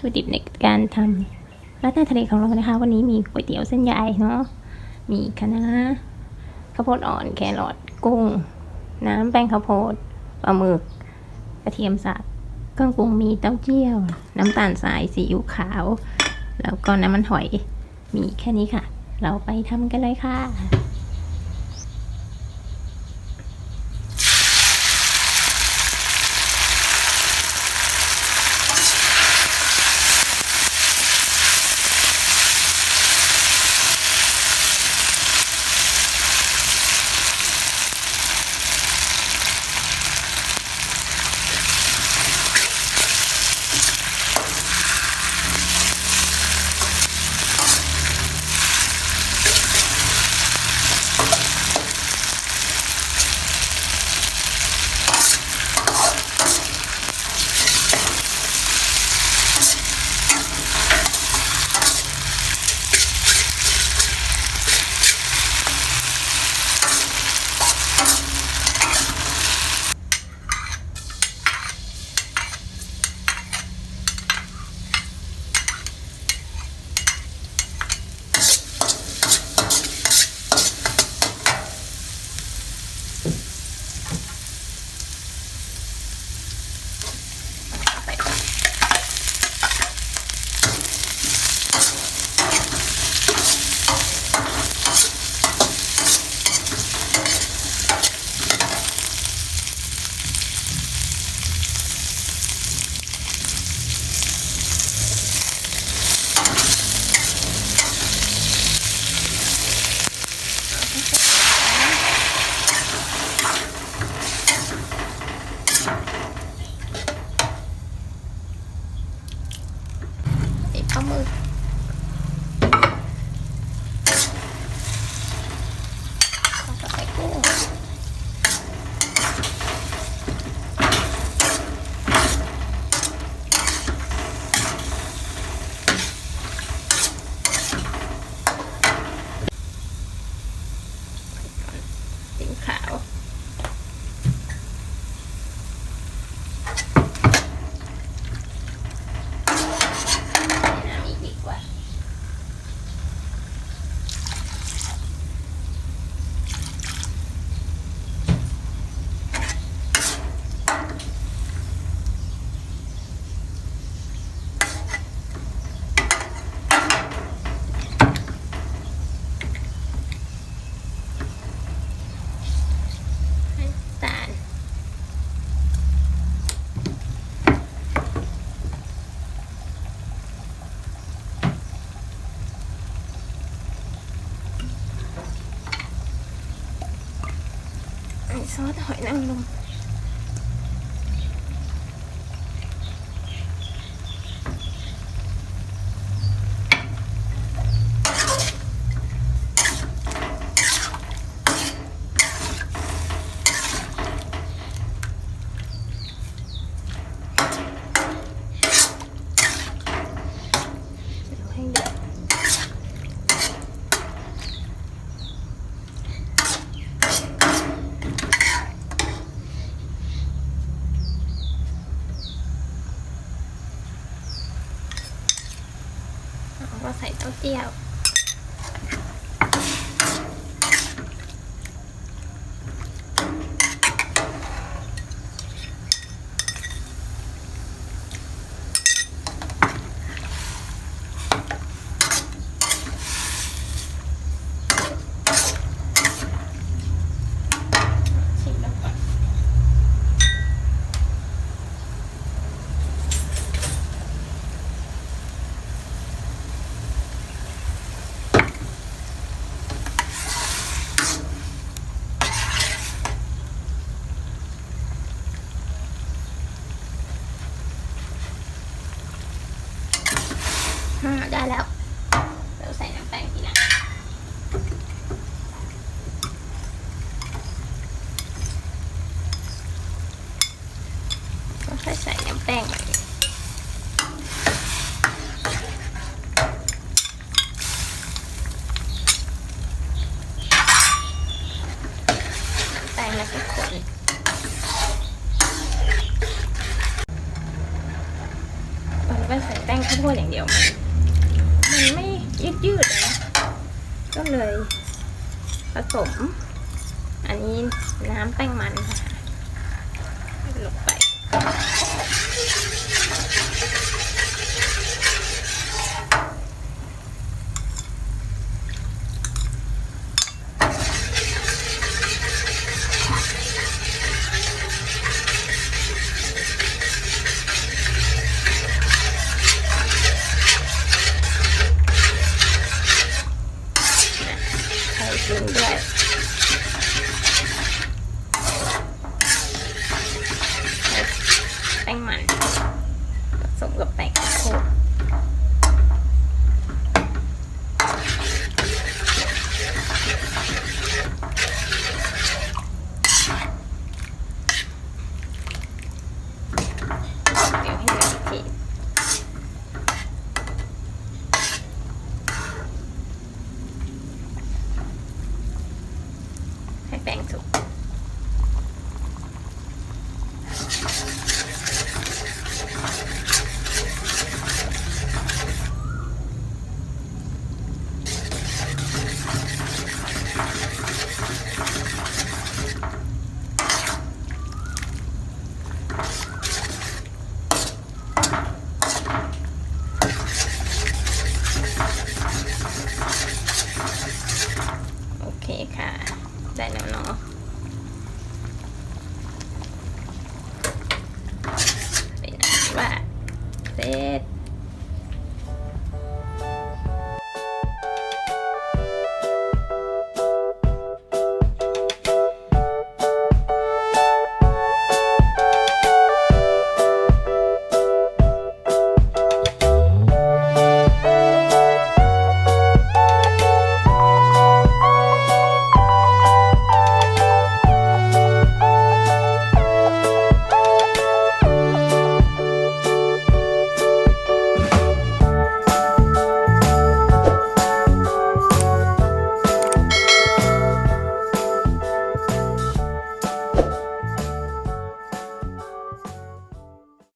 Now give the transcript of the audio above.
ถุดิบในการทำราดหน้าทะเลของเรานะคะ วันนี้มีก๋วยเตี๋ยวเส้นใหญ่เนาะมีคะน้าข้าวโพดอ่อนแครอทกุ้ง น้ำแป้งข้าวโพดปลาหมึกกระเทียมสับเครื่องปรุงมีเต้าเจี้ยว น้ำตาลทรายซีอิ๊วขาว แล้วก็น้ำมันหอยมีแค่นี้ค่ะ เราไปทำกันเลยค่ะ ซอสหอยนางรมเดี๋ยวให้เดือดแล้ว ก็ใส่เต้าเจี้ยว ชิมแล้วก่อนอ่าได้แล้วเราใส่น้ำแป้งทีหลัง ก็ค่อยใส่น้ำแป้งไป ทุกคนคนก็ใส่แป้งข้าวโพดอย่างเดียวมันมันไม่ยืดยืดๆเลยนะก็เลยผสม อันนี้น้ำแป้งมันค่ะลงไป ไ Thank you. ได้แล้วเนาะเป็นว่าเสร็จ